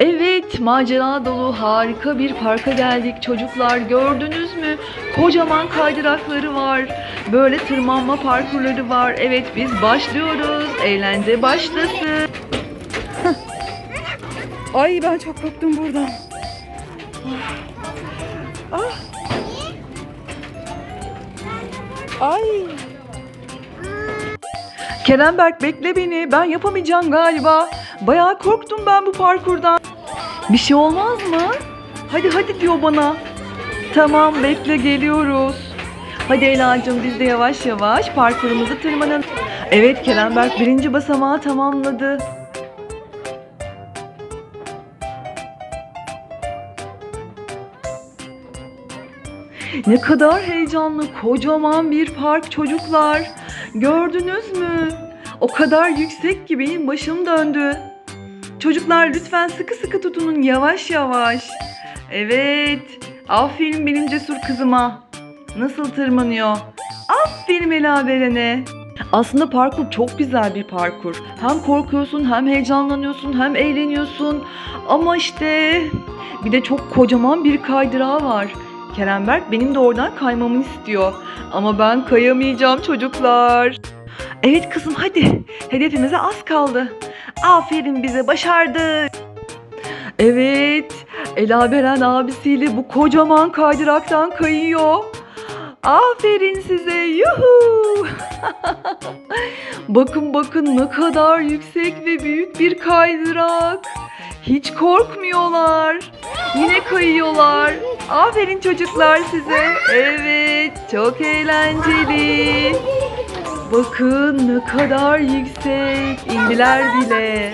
Evet, macera dolu harika bir parka geldik çocuklar. Gördünüz mü? Kocaman kaydırakları var. Böyle tırmanma parkurları var. Evet, biz başlıyoruz. Eğlence başlasın. Ay ben çok korktum buradan. Ah. Ay. Kerem Berk bekle beni. Ben yapamayacağım galiba. Bayağı korktum ben bu parkurdan. Bir şey olmaz mı? Hadi hadi diyor bana. Tamam bekle geliyoruz. Hadi Ela'cığım biz de yavaş yavaş parkurumuzu tırmanalım. Evet Kerem Berk birinci basamağı tamamladı. Ne kadar heyecanlı, kocaman bir park çocuklar. Gördünüz mü? O kadar yüksek ki benim başım döndü. Çocuklar lütfen sıkı sıkı tutunun yavaş yavaş. Evet. Aferin benim cesur kızıma. Nasıl tırmanıyor? Aferin Ela Beren'e. Aslında parkur çok güzel bir parkur. Hem korkuyorsun, hem heyecanlanıyorsun, hem eğleniyorsun. Ama işte bir de çok kocaman bir kaydırağı var. Kerem Berk benim de oradan kaymamı istiyor. Ama ben kayamayacağım çocuklar. Evet kızım hadi. Hedefimize az kaldı. Aferin bize başardık. Evet. Ela Beren abisiyle bu kocaman kaydıraktan kayıyor. Aferin size. Yuhu. bakın bakın ne kadar yüksek ve büyük bir kaydırak. Hiç korkmuyorlar. Yine kayıyorlar. Aferin çocuklar size. Evet, çok eğlenceli. Bakın ne kadar yüksek. indiler bile.